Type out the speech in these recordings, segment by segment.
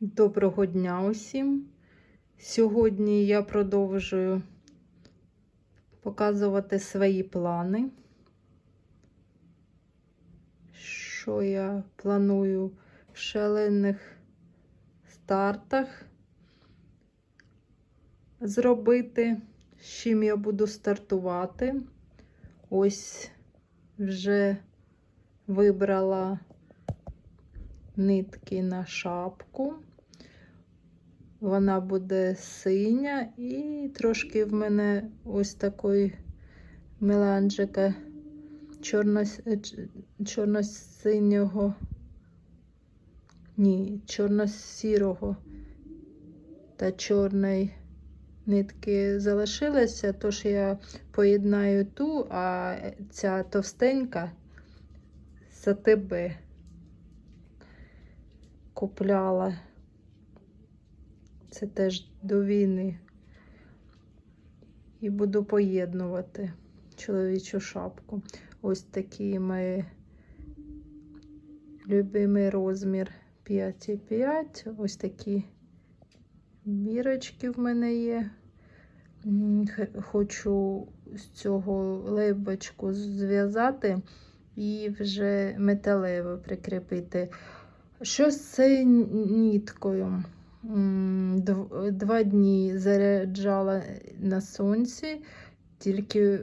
Доброго дня усім. Сьогодні я продовжую показувати свої плани. Що я планую в шалених стартах зробити, з чим я буду стартувати. Ось вже вибрала нитки на шапку. Вона буде синя і трошки в мене ось такої меланжика чорно-синього, ні, чорно-сірого та чорної нитки залишилися, тож я поєднаю ту, а ця товстенька за тебе купляла. Це теж до війни. І буду поєднувати чоловічу шапку. Ось такий мій любимий розмір 5,5. Ось такі бірочки в мене є. Хочу з цього лейбочку зв'язати і вже металево прикріпити. Що з цією ніткою? Два дні заряджала на сонці, тільки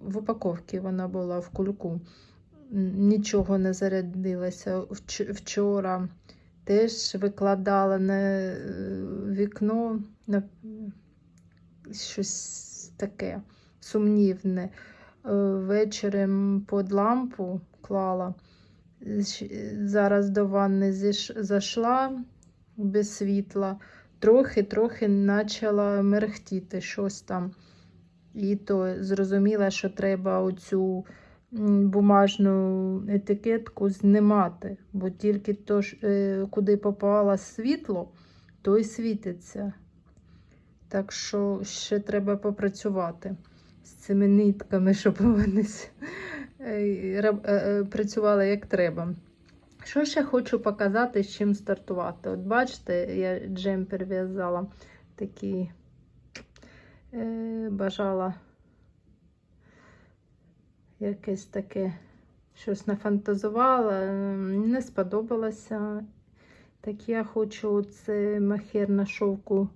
в упаковці вона була в кульку. Нічого не зарядилося. Вчора теж викладала на вікно на щось таке сумнівне. Вечором під лампу клала. Зараз до ванни зайшла без світла, трохи-трохи почала мерехтіти щось там. І то зрозуміла, що треба оцю бумажну етикетку знімати, бо тільки то, куди попало світло, то й світиться. Так що ще треба попрацювати з цими нитками, щоб вони працювали як треба. Що ще хочу показати, з чим стартувати? От бачите, я джемпер в'язала такий, е, бажала якесь таке щось нафантазувала, не сподобалося. Так я хочу це махер на шовку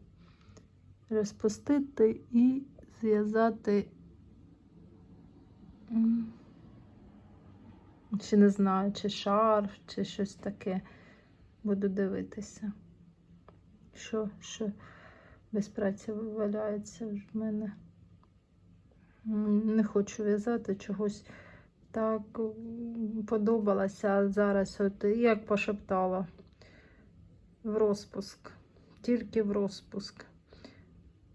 розпустити і зв'язати. Чи не знаю, чи шарф, чи щось таке. Буду дивитися. Що, що без праці валяється в мене. Не хочу в'язати чогось так подобалося, зараз от як пошептала в розпуск, тільки в розпуск.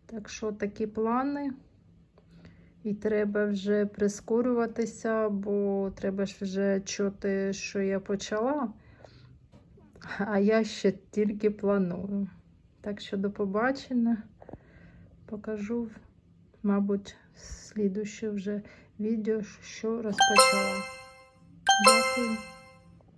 Так що такі плани. І треба вже прискорюватися, бо треба ж вже чути, що я почала, а я ще тільки планую. Так що до побачення покажу, мабуть, слідуще вже відео, що розпочала. Дякую.